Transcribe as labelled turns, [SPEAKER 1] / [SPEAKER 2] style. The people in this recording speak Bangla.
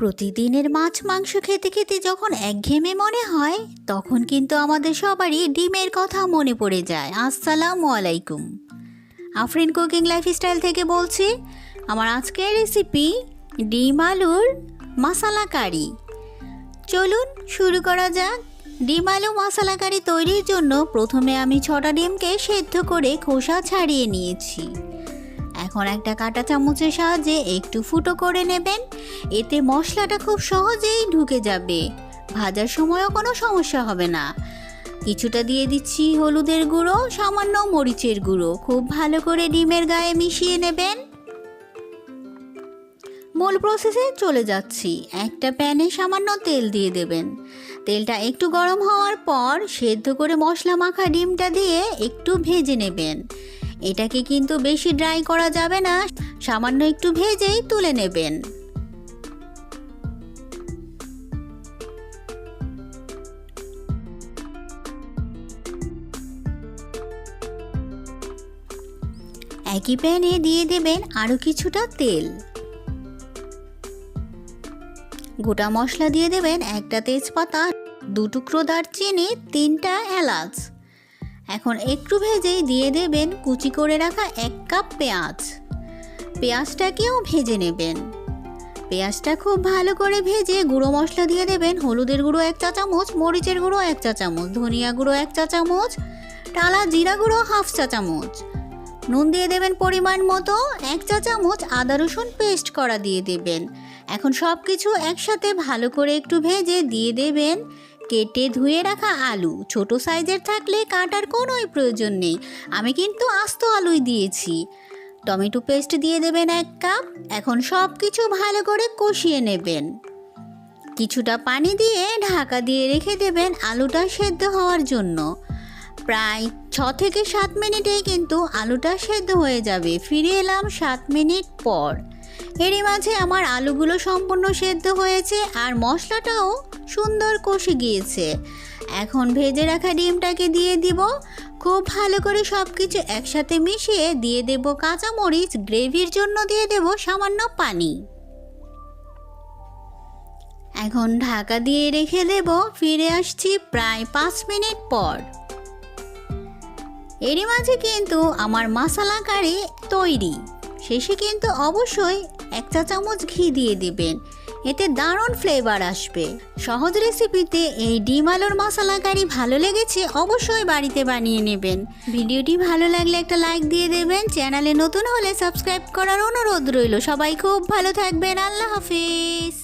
[SPEAKER 1] প্রতিদিনের মাছ, মাংস খেতে খেতে যখন একঘেয়েমি মনে হয়, তখন কিন্তু আমাদের সবারই ডিমের কথা মনে পড়ে যায়। আসসালামু আলাইকুম। আফরিন কুকিং লাইফস্টাইল থেকে বলছি, আমার আজকের রেসিপি ডিম আলুর মশালা কারি। চলুন শুরু করা যাক। ডিম আলু মশলা কারি তৈরির জন্য প্রথমে আমি ছটা ডিমকে সেদ্ধ করে খোসা ছাড়িয়ে নিয়েছি। এখন একটা কাঁটা চামচের সাহায্যে একটু ফুটো করে নেবেন। এতে মশলাটা খুব সহজেই ঢুকে যাবে। ভাজার সময়ও কোনো সমস্যা হবে না। কিছুটা দিয়ে দিচ্ছি হলুদের গুঁড়ো, সামান্য মরিচের গুঁড়ো। খুব ভালো করে ডিমের গায়ে মিশিয়ে নেবেন। মূল প্রসেসে চলে যাচ্ছি। একটা প্যানে সামান্য তেল দিয়ে দেবেন। তেলটা একটু গরম হওয়ার পর সেদ্ধ করে মশলা মাখা ডিমটা দিয়ে একটু ভেজে নেবেন। এটাকে কিন্তু বেশি ড্রাই করা যাবে না, সামান্য একটু ভেজেই তুলে নেবেন। একই প্যানে দিয়ে দেবেন আরও কিছুটা তেল। গোটা মশলা দিয়ে দেবেন একটা তেজপাতা, দু টুকরো দারচিনি, তিনটা এলাচ। এখন একটু ভেজেই দিয়ে দেবেন কুচি করে রাখা এক কাপ পেঁয়াজ। পেঁয়াজটাকেও ভেজে নেবেন। পেঁয়াজটা খুব ভালো করে ভেজে গুঁড়ো মশলা দিয়ে দেবেন। হলুদের গুঁড়ো এক চা চামচ, মরিচের গুঁড়ো এক চা চামচ, ধনিয়া গুঁড়ো এক চা চামচ, টালা জিরা গুঁড়ো হাফ চা চামচ। নুন দিয়ে দেবেন পরিমাণ মতো, এক চা চামচ আদা রসুন পেস্ট করা দিয়ে দেবেন। এখন সব কিছু একসাথে ভালো করে একটু ভেজে দিয়ে দেবেন। কেটে ধুয়ে রাখা আলু। ছোট সাইজের থাকলে কাটার কোনোই প্রয়োজন নেই। আমি কিন্তু আস্ত আলুই দিয়েছি। টমেটো পেস্ট দিয়ে দেবেন এক কাপ। এখন সব কিছু ভালো করে কষিয়ে নেবেন। কিছুটা পানি দিয়ে ঢাকা দিয়ে রেখে দেবেন আলুটা সেদ্ধ হওয়ার জন্য। প্রায় ছ থেকে সাত মিনিটেই কিন্তু আলুটা সেদ্ধ হয়ে যাবে। ফিরে এলাম সাত মিনিট পর। এরই মাঝে আমার আলুগুলো সম্পূর্ণ সেদ্ধ হয়েছে আর মশলাটাও সুন্দর কষে গিয়েছে। এখন ভেজে রাখা ডিমটাকে দিয়ে দিব। খুব ভালো করে সব কিছু একসাথে মিশিয়ে দিয়ে দেব কাঁচামরিচ, গ্রেভির জন্য দিয়ে দেব সামান্য পানি। এখন ঢাকা দিয়ে রেখে দেব, ফিরে আসছি প্রায় পাঁচ মিনিট পর। এরই মাঝে কিন্তু আমার মশলা কারি তৈরি। শেষে কিন্তু অবশ্যই এক চা চামচ ঘি দিয়ে দেবেন। এতে দারুণ ফ্লেভার আসবে। সহজ রেসিপিতে এই ডিম আলুর মশলা কারি ভালো লেগেছে অবশ্যই বাড়িতে বানিয়ে নেবেন। ভিডিওটি ভালো লাগলে একটা লাইক দিয়ে দেবেন। চ্যানেলে নতুন হলে সাবস্ক্রাইব করার অনুরোধ রইল। সবাই খুব ভালো থাকবেন। আল্লাহ হাফিজ।